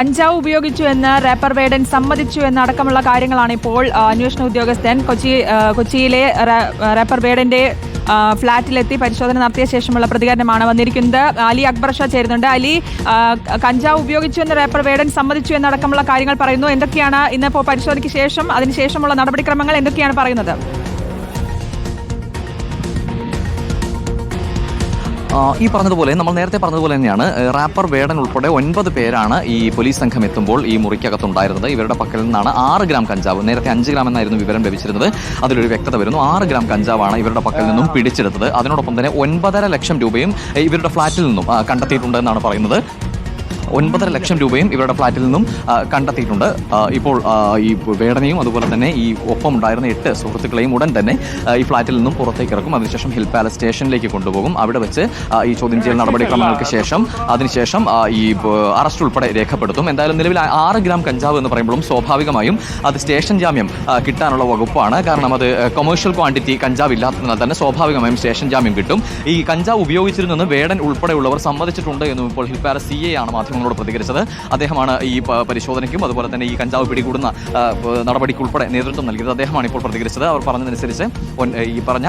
കഞ്ചാവ് ഉപയോഗിച്ചു എന്ന് റാപ്പർ വേഡൻ സമ്മതിച്ചു എന്നടക്കമുള്ള കാര്യങ്ങളാണ് ഇപ്പോൾ അന്വേഷണ ഉദ്യോഗസ്ഥൻ കൊച്ചി കൊച്ചിയിലെ റാപ്പർ വേഡന്റെ ഫ്ളാറ്റിലെത്തി പരിശോധന നടത്തിയ ശേഷമുള്ള പ്രതികരണമാണ് വന്നിരിക്കുന്നത്. അലി അക്ബർ ഷാ ചേരുന്നുണ്ട്. അലി കഞ്ചാവ് ഉപയോഗിച്ചു എന്ന് റാപ്പർ വേഡൻ സമ്മതിച്ചു എന്നടക്കമുള്ള കാര്യങ്ങൾ പറയുന്നു. എന്തൊക്കെയാണ് ഇന്നിപ്പോൾ പരിശോധനയ്ക്ക് ശേഷം അതിനുശേഷമുള്ള നടപടിക്രമങ്ങൾ എന്തൊക്കെയാണ് പറയുന്നത്? ഈ പറഞ്ഞതുപോലെ നമ്മൾ നേരത്തെ പറഞ്ഞതുപോലെ തന്നെയാണ് റാപ്പർ വേടൻ ഉൾപ്പെടെ ഒൻപത് പേരാണ് ഈ പോലീസ് സംഘം എത്തുമ്പോൾ ഈ മുറിക്കകത്തുണ്ടായിരുന്നത്. ഇവരുടെ പക്കൽ നിന്നാണ് ആറ് ഗ്രാം കഞ്ചാവ് നേരത്തെ അഞ്ച് ഗ്രാം എന്നായിരുന്നു വിവരം ലഭിച്ചിരുന്നത്. അതിലൊരു വ്യക്തത വരുന്നു. ആറ് ഗ്രാം കഞ്ചാവാണ് ഇവരുടെ പക്കൽ നിന്നും പിടിച്ചെടുത്തത്. അതിനോടൊപ്പം തന്നെ ഒൻപതര ലക്ഷം രൂപയും ഇവരുടെ ഫ്ളാറ്റിൽ നിന്നും കണ്ടെത്തിയിട്ടുണ്ട് എന്നാണ് പറയുന്നത്. ഒൻപതര ലക്ഷം രൂപയും ഇവരുടെ ഫ്ളാറ്റിൽ നിന്നും കണ്ടെത്തിയിട്ടുണ്ട്. ഇപ്പോൾ ഈ വേടനയും അതുപോലെ തന്നെ ഈ ഒപ്പം ഉണ്ടായിരുന്ന എട്ട് സുഹൃത്തുക്കളെയും ഉടൻ തന്നെ ഈ ഫ്ളാറ്റിൽ നിന്നും പുറത്തേക്ക് ഇറക്കും. അതിനുശേഷം ഹിൽ പാലസ് സ്റ്റേഷനിലേക്ക് കൊണ്ടുപോകും. അവിടെ വെച്ച് ഈ ചോദ്യം ചെയ്യൽ നടപടിക്രമങ്ങൾക്ക് ശേഷം അതിനുശേഷം ഈ അറസ്റ്റ് ഉൾപ്പെടെ രേഖപ്പെടുത്തും. എന്തായാലും നിലവിൽ ആറ് ഗ്രാം കഞ്ചാവ് എന്ന് പറയുമ്പോഴും സ്വാഭാവികമായും അത് സ്റ്റേഷൻ ജാമ്യം കിട്ടാനുള്ള വകുപ്പാണ്. കാരണം അത് കൊമേഴ്ഷ്യൽ ക്വാണ്ടിറ്റി കഞ്ചാവ് ഇല്ലാത്തതിനാൽ തന്നെ സ്വാഭാവികമായും സ്റ്റേഷൻ ജാമ്യം കിട്ടും. ഈ കഞ്ചാവ് ഉപയോഗിച്ചിരുന്നെന്ന് വേടൻ ഉൾപ്പെടെയുള്ളവർ സമ്മതിച്ചിട്ടുണ്ട് എന്നും ഇപ്പോൾ ഹിൽ പാലസ് സി എ ആണ് മാധ്യമങ്ങളോട് പ്രതികരിച്ചത് അദ്ദേഹമാണ് ഈ പരിശോധനയ്ക്കും അതുപോലെ തന്നെ ഈ കഞ്ചാവ് പിടികൂടുന്ന നടപടിക്കുൾപ്പെടെ നേതൃത്വം നൽകിയത് അദ്ദേഹമാണ് ഇപ്പോൾ പ്രതികരിച്ചത്. അവർ പറഞ്ഞതനുസരിച്ച് ഈ പറഞ്ഞ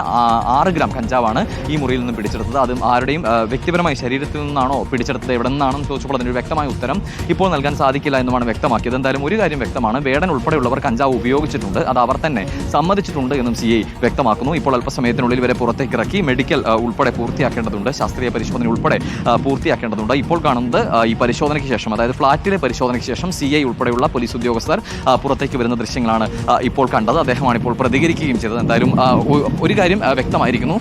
ആറ് ഗ്രാം കഞ്ചാവാണ് ഈ മുറിയിൽ നിന്നും പിടിച്ചെടുത്തത്. അതും ആരുടെയും വ്യക്തിപരമായി ശരീരത്തിൽ നിന്നാണോ പിടിച്ചെടുത്തത് എവിടെ നിന്നാണെന്ന് ചോദിച്ചപ്പോൾ അതിനൊരു വ്യക്തമായ ഉത്തരം ഇപ്പോൾ നൽകാൻ സാധിക്കില്ല എന്നുമാണ് വ്യക്തമാക്കിയത്. എന്തായാലും ഒരു കാര്യം വ്യക്തമാണ്. വേടൻ ഉൾപ്പെടെയുള്ളവർ കഞ്ചാവ് ഉപയോഗിച്ചിട്ടുണ്ട്. അത് അവർ തന്നെ സമ്മതിച്ചിട്ടുണ്ട് എന്നും സി ഐ വ്യക്തമാക്കുന്നു. ഇപ്പോൾ അല്പസമയത്തിനുള്ളിൽ വരെ പുറത്തേക്ക് ഇറക്കി മെഡിക്കൽ ഉൾപ്പെടെ പൂർത്തിയാക്കേണ്ടതുണ്ട്. ശാസ്ത്രീയ പരിശോധന ഉൾപ്പെടെ പൂർത്തിയാക്കേണ്ടതുണ്ട്. ഇപ്പോൾ കാണുന്നത് ഈ ഈ പരിശോധനയ്ക്ക് ശേഷം അതായത് ഫ്ളാറ്റിലെ പരിശോധനയ്ക്ക് ശേഷം സി ഐ ഉൾപ്പെടെയുള്ള പോലീസ് ഉദ്യോഗസ്ഥർ പുറത്തേക്ക് വരുന്ന ദൃശ്യങ്ങളാണ് ഇപ്പോൾ കണ്ടത്. അദ്ദേഹമാണ് ഇപ്പോൾ പ്രതികരിക്കുകയും ചെയ്തത്. എന്തായാലും ഒരു കാര്യം വ്യക്തമായിരിക്കുന്നു.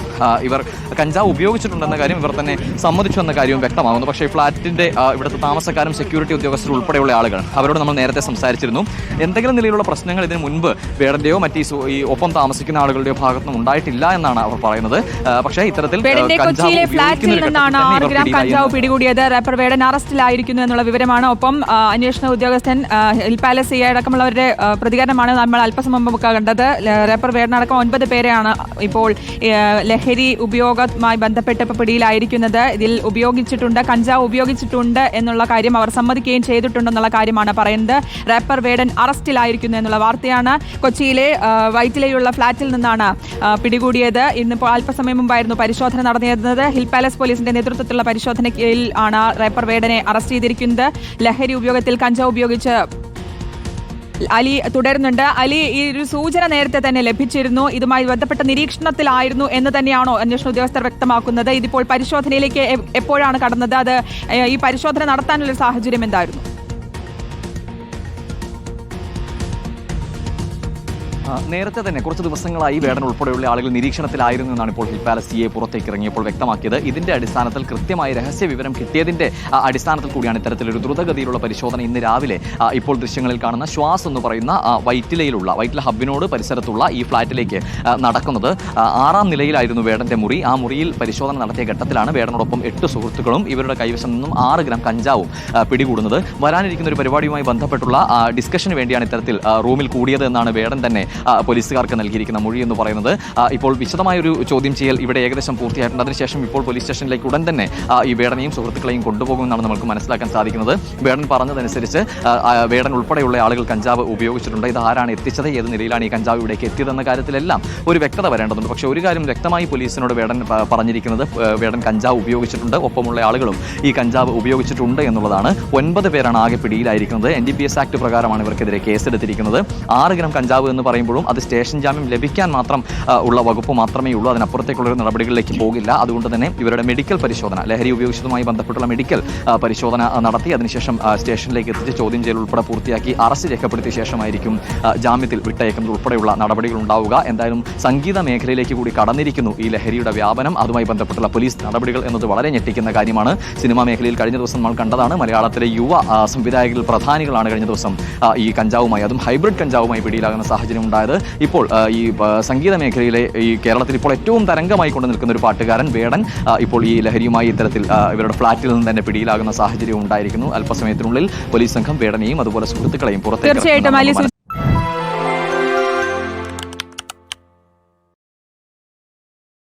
ഇവർ കഞ്ചാവ് ഉപയോഗിച്ചിട്ടുണ്ടെന്ന കാര്യം ഇവർ തന്നെ സമ്മതിച്ചു എന്ന കാര്യവും വ്യക്തമാകുന്നു. പക്ഷേ ഈ ഫ്ളാറ്റിന്റെ ഇവിടുത്തെ താമസക്കാരും സെക്യൂരിറ്റി ഉദ്യോഗസ്ഥരും ഉൾപ്പെടെയുള്ള ആളുകൾ അവരോട് നമ്മൾ നേരത്തെ സംസാരിച്ചിരുന്നു. എന്തെങ്കിലും നിലയിലുള്ള പ്രശ്നങ്ങൾ ഇതിന് മുൻപ് വേടന്റെയോ മറ്റ് ഈ ഒപ്പം താമസിക്കുന്ന ആളുകളുടെയോ ഭാഗത്തുനിന്നും ഉണ്ടായിട്ടില്ല എന്നാണ് അവർ പറയുന്നത്. പക്ഷേ ഇത്തരത്തിൽ കഞ്ചാവ് പിടികൂടിയത്. വേടൻ അറസ്റ്റിലായിരിക്കുന്നു എന്നുള്ള വിവരമാണ്. ഒപ്പം അന്വേഷണ ഉദ്യോഗസ്ഥൻ ഹിൽ പാലസ് സിഐ അടക്കമുള്ളവരുടെ പ്രതികരണമാണ് നമ്മൾ അല്പസമയം മുമ്പ് കണ്ടത്. റേപ്പർ വേടനടക്കം ഒൻപത് പേരെയാണ് ഇപ്പോൾ ലഹരി ഉപയോഗവുമായി ബന്ധപ്പെട്ട് ഇപ്പോൾ പിടിയിലായിരിക്കുന്നത്. ഇതിൽ ഉപയോഗിച്ചിട്ടുണ്ട് കഞ്ചാവ് ഉപയോഗിച്ചിട്ടുണ്ട് എന്നുള്ള കാര്യം അവർ സമ്മതിക്കുകയും ചെയ്തിട്ടുണ്ടെന്നുള്ള കാര്യമാണ് പറയുന്നത്. റാപ്പർ വേടൻ അറസ്റ്റിലായിരിക്കുന്നു എന്നുള്ള വാർത്തയാണ് കൊച്ചിയിലെ വൈറ്റിലെയുള്ള ഫ്ളാറ്റിൽ നിന്നാണ് പിടികൂടിയത്. ഇന്നിപ്പോൾ അല്പസമയം മുമ്പായിരുന്നു പരിശോധന നടന്നിരുന്നത്. ഹിൽ പാലസ് പോലീസിന്റെ നേതൃത്വത്തിലുള്ള പരിശോധനയിൽ ആണ് റാപ്പർ വേടനെ അറസ്റ്റ് ചെയ്തിരിക്കുന്നത് ലഹരി ഉപയോഗത്തിൽ കഞ്ചാവ് ഉപയോഗിച്ച് അലി തുടരുന്നുണ്ട്. അലി ഈ ഒരു സൂചന നേരത്തെ തന്നെ ലഭിച്ചിരുന്നു. ഇതുമായി ബന്ധപ്പെട്ട നിരീക്ഷണത്തിലായിരുന്നു എന്ന് തന്നെയാണോ അന്വേഷണ ഉദ്യോഗസ്ഥർ വ്യക്തമാക്കുന്നത്. ഇതിപ്പോൾ പരിശോധനയിലേക്ക് എപ്പോഴാണ് കടന്നത്? അത് ഈ പരിശോധന നടത്താനുള്ള സാഹചര്യം എന്തായിരുന്നു? നേരത്തെ തന്നെ കുറച്ച് ദിവസങ്ങളായി വേടൻ ഉൾപ്പെടെയുള്ള ആളുകൾ നിരീക്ഷണത്തിലായിരുന്നു എന്നാണ് ഇപ്പോൾ ഹിൽ പാലസ് സിയെ പുറത്തേക്ക് ഇറങ്ങിയപ്പോൾ വ്യക്തമാക്കിയത്. ഇതിന്റെ അടിസ്ഥാനത്തിൽ കൃത്യമായി രഹസ്യ വിവരം കിട്ടിയതിന്റെ അടിസ്ഥാനത്തിൽ കൂടിയാണ് ഇത്തരത്തിലൊരു ദ്രുതഗതിയിലുള്ള പരിശോധന ഇന്ന് രാവിലെ ഇപ്പോൾ ദൃശ്യങ്ങളിൽ കാണുന്ന ശ്വാസ് എന്ന് പറയുന്ന വൈറ്റിലയിലുള്ള വൈറ്റില ഹബിനോട് പരിസരത്തുള്ള ഈ ഫ്ളാറ്റിലേക്ക് നടക്കുന്നത്. ആറാം നിലയിലായിരുന്നു വേടന്റെ മുറി. ആ മുറിയിൽ പരിശോധന നടത്തിയ ഘട്ടത്തിലാണ് വേടനോടൊപ്പം എട്ട് സുഹൃത്തുക്കളും ഇവരുടെ കൈവശം നിന്നും ആറ് ഗ്രാം കഞ്ചാവും പിടികൂടുന്നത്. വരാനിരിക്കുന്ന ഒരു പരിപാടിയുമായി ബന്ധപ്പെട്ടുള്ള ഡിസ്കഷന് വേണ്ടിയാണ് ഇത്തരത്തിൽ റൂമിൽ കൂടിയത് എന്നാണ് വേടൻ തന്നെ പോലീസുകാർക്ക് നൽകിയിരിക്കുന്ന മൊഴി എന്ന് പറയുന്നത്. ഇപ്പോൾ വിശദമായ ഒരു ചോദ്യം ചെയ്യൽ ഇവിടെ ഏകദേശം പൂർത്തിയായിട്ടുണ്ട്. അതിനുശേഷം ഇപ്പോൾ പോലീസ് സ്റ്റേഷനിലേക്ക് ഉടൻ തന്നെ ഈ വേടനെയും സുഹൃത്തുക്കളെയും കൊണ്ടുപോകുമെന്നാണ് നമുക്ക് മനസ്സിലാക്കാൻ സാധിക്കുന്നത്. വേടൻ പറഞ്ഞതനുസരിച്ച് വേടൻ ഉൾപ്പെടെയുള്ള ആളുകൾ കഞ്ചാവ് ഉപയോഗിച്ചിട്ടുണ്ട്. ഇത് ആരാണ് എത്തിച്ചത്? ഏത് നിലയിലാണ് ഈ കഞ്ചാവ് ഇവിടേക്ക് എത്തിയതെന്ന കാര്യത്തിലെല്ലാം ഒരു വ്യക്തത വരേണ്ടതുണ്ട്. പക്ഷേ ഒരു കാര്യം വ്യക്തമായി പോലീസിനോട് വേടൻ പറഞ്ഞിരിക്കുന്നത് വേടൻ കഞ്ചാവ് ഉപയോഗിച്ചിട്ടുണ്ട്. ഒപ്പമുള്ള ആളുകളും ഈ കഞ്ചാവ് ഉപയോഗിച്ചിട്ടുണ്ട് എന്നുള്ളതാണ്. ഒൻപത് പേരാണ് ആകെ പിടിയിലായിരിക്കുന്നത്. N D P S act പ്രകാരമാണ് ഇവർക്കെതിരെ കേസെടുത്തിരിക്കുന്നത്. ആറ് ഗ്രാം കഞ്ചാവ് എന്ന് പറയുമ്പോഴും അത് സ്റ്റേഷൻ ജാമ്യം ലഭിക്കാൻ മാത്രം ഉള്ള വകുപ്പ് മാത്രമേ ഉള്ളൂ. അതിനപ്പുറത്തേക്കുള്ള നടപടികളിലേക്ക് പോകില്ല. അതുകൊണ്ട് തന്നെ ഇവരുടെ മെഡിക്കൽ പരിശോധന ലഹരി ഉപയോഗിച്ചതുമായി ബന്ധപ്പെട്ടുള്ള മെഡിക്കൽ പരിശോധന നടത്തി അതിനുശേഷം സ്റ്റേഷനിലേക്ക് എത്തിച്ച് ചോദ്യം ചെയ്യൽ ഉൾപ്പെടെ പൂർത്തിയാക്കി അറസ്റ്റ് രേഖപ്പെടുത്തിയ ശേഷമായിരിക്കും ജാമ്യത്തിൽ വിട്ടയക്കുന്നത് ഉൾപ്പെടെയുള്ള നടപടികൾ ഉണ്ടാവുക. എന്തായാലും സംഗീത മേഖലയിലേക്ക് കൂടി കടന്നിരിക്കുന്നു ഈ ലഹരിയുടെ വ്യാപനം. അതുമായി ബന്ധപ്പെട്ടുള്ള പോലീസ് നടപടികൾ എന്നത് വളരെ ഞെട്ടിക്കുന്ന കാര്യമാണ്. സിനിമാ മേഖലയിൽ കഴിഞ്ഞ ദിവസം നമ്മൾ കണ്ടതാണ് മലയാളത്തിലെ യുവ സംവിധായകരിൽ പ്രധാനികളാണ് കഴിഞ്ഞ ദിവസം ഈ കഞ്ചാവുമായി അതും ഹൈബ്രിഡ് കഞ്ചാവുമായി പിടിയിലാകുന്ന സാഹചര്യം ഉണ്ടായത്. ഇപ്പോൾ ഈ സംഗീത മേഖലയിലെ ഈ കേരളത്തിൽ ഇപ്പോൾ ഏറ്റവും തരംഗമായി കൊണ്ട് നിൽക്കുന്ന ഒരു പാട്ടുകാരൻ വേടൻ. ഇപ്പോൾ ഈ ലഹരിയുമായി ഇത്തരത്തിൽ ഇവരുടെ ഫ്ളാറ്റിൽ നിന്ന് തന്നെ പിടിയിലാകുന്ന സാഹചര്യം ഉണ്ടായിരിക്കുന്നു. അല്പസമയത്തിനുള്ളിൽ പോലീസ് സംഘം വേടനെയും അതുപോലെ സുഹൃത്തുക്കളെയും പുറത്തേക്ക്